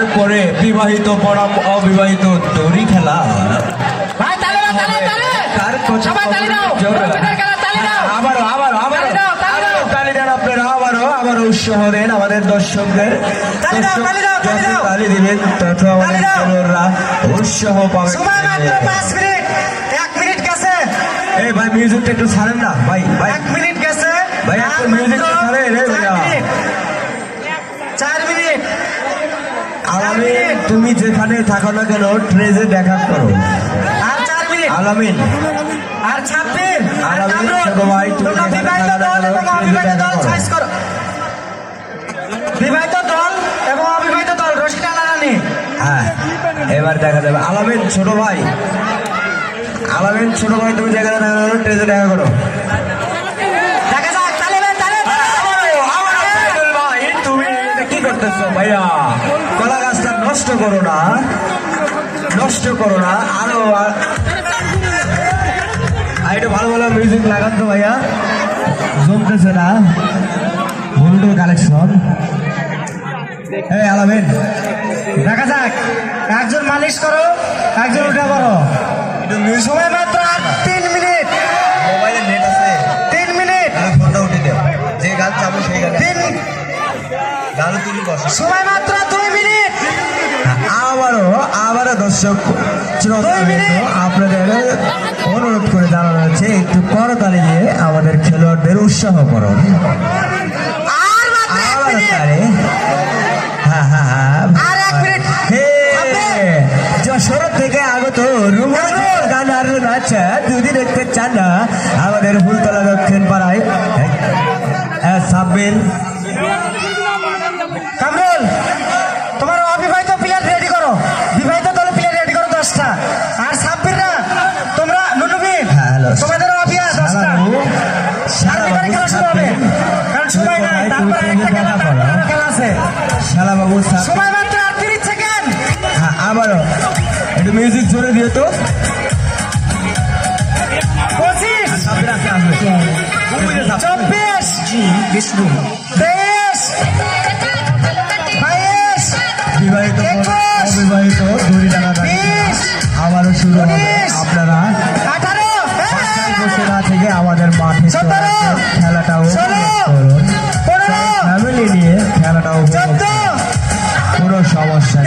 তারপরে বিবাহিত বনাম অবিবাহিত দড়ি খেলা। আবারও আবারও আবারও তালি দেন আপনারা আবারও আবারও উৎসাহ দেন আমাদের দর্শকদের। তালি দর্শক দিবেন তত আমাদের খেলোয়াড়রা উৎসাহ পাবে এই ভাই মিউজিকটা একটু ছাড়েন না। ভাই ভাই। এক মিনিট গেছে। ভাই, একটু আর music মাত্র ছাড়ে রে ভাইয়া। মিনিট। চার মিনিট আলামিন তুমি যেখানে থাকো না কেন ট্রেজে দেখা করো। আর চার মিনিট আলামিন। আর ছাব্বিশ আলামিন, ভাই, তুমি বিবাহিত দল এবং অবিবাহিত দল করো। চয়েস করো। বিবাহিত দল এবং অবিবাহিত দল হ্যাঁ এবার দেখা যাবে। আলামিন ছোট ভাই। আলামিন ছোট ভাই তুমি যেখানে থাকো ট্রেজে দেখা করো। করতেছো ভাইয়া, কলা গাছটা নষ্ট করো না, নষ্ট করো না, আরও আর একটু ভালো ভালো মিউজিক লাগান তো, ভাইয়া। জমতেছে না। ভুলটুর কালেকশন আলামিন, দেখা যাক, একজন মালিশ করো, একজন উঠে পড়ো। সময় মাত্র দুই মিনিট। আবারও আবারও দর্শক আপনাদের অনুরোধ করে জানানো হচ্ছে একটু করতালি দিয়ে আমাদের খেলোয়াড়দের উৎসাহ করুন। তারে। হ্যাঁ হ্যাঁ হ্যাঁ থেকে শালা বাবু সময় মাত্র সেকেন্ড হ্যাঁ আবারও। একটু মিউজিক জোরে দিয়ে তো। পঁচিশ চব্বিশ বিষ্ণু। তেইশ বাইশ বিবাহিত অবিবাহিত দড়ি টানা আবারও শুরু হবে আপনারা। সমস্যা